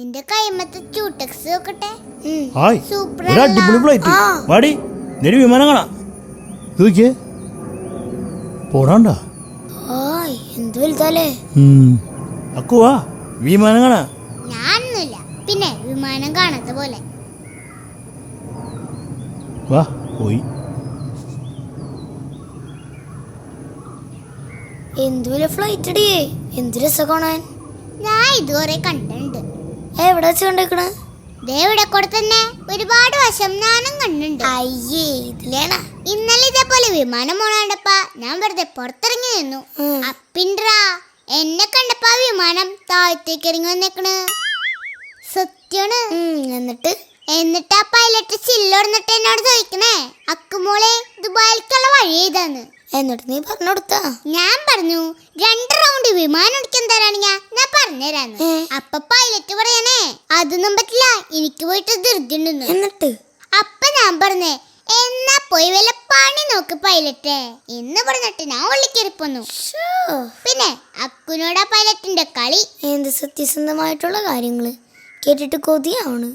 നിന്റെ കൈമത്തെ ചൂട്ടക്സ് നോക്കട്ടെ. Hi super ഒരു അടിപൊളി ഫ്ലൈറ്റ് വാടി നിന്റെ വിമാനം കാണാം. ഇത് നോക്കിയേ. പോടാണ്ട. ആയ് എന്ത് വലുതല്ലേ അക്കുവാ വിമാനം കാണാ. ഞാനൊന്നുമില്ല. പിന്നെ വിമാനം കാണാത്ത പോലെ. വാ പോയി. എന്തുവില ഫ്ലൈറ്റ് അടിയേ. എന്ത് രസം കാണാൻ. ഞാൻ ഇതുവരെ കണ്ടിട്ടുണ്ട്. എവിടെ വെച്ച് കണ്ടേക്കണ് ഇവിടെ കൂടെ തന്നെ ഒരുപാട് വശം ഞാനും കണ്ടിട്ടുണ്ട്. അയ്യേ ഇതിലേണ? ഇന്നലെ ഇതേപോലെ വിമാനം പോണണ്ടപ്പാ ഞാൻ വെറുതെ പുറത്തിറങ്ങി നിന്നു. അപ്പിൻട്രാ എന്നെ കണ്ടപ്പാ വിമാനം താഴത്തേക്ക് ഇറങ്ങി വന്നേക്കണ്. സത്യാണ് എന്നിട്ട്? എന്നിട്ട് ആ പൈലറ്റ് ചില്ലൊടന്നിട്ട് എന്നോട് ചോദിക്കണേ അക്കുമോളെ ദുബായിലേക്കുള്ള വഴി ഏതാന്ന്? എന്നിട്ട് നീ പറഞ്ഞു കൊടുത്താ? ഞാൻ പറഞ്ഞു രണ്ട് റൗണ്ട് വിമാനം ഓടിക്കാൻ തരാണെങ്കിൽ ഞാൻ പറഞ്ഞുതരാന്ന്. അപ്പൊ അതൊന്നും പറ്റില്ല. എനിക്ക് പോയിട്ട് ധൃതിണ്ടെന്ന് എന്നിട്ട്? അപ്പൊ ഞാൻ പറഞ്ഞേ എന്നാ പോയി വല്ല പണി നോക്ക് പൈലറ്റ്. എന്ന് പറഞ്ഞിട്ട് ഞാൻ ഉള്ളിക്കേറിപ്പോന്നു പിന്നെ അക്കുനോട് ആ പൈലറ്റിന്റെ കളി. എന്ത് സത്യസന്ധമായിട്ടുള്ള കാര്യങ്ങൾ? കേട്ടിട്ട് കൊതിയാവണ്.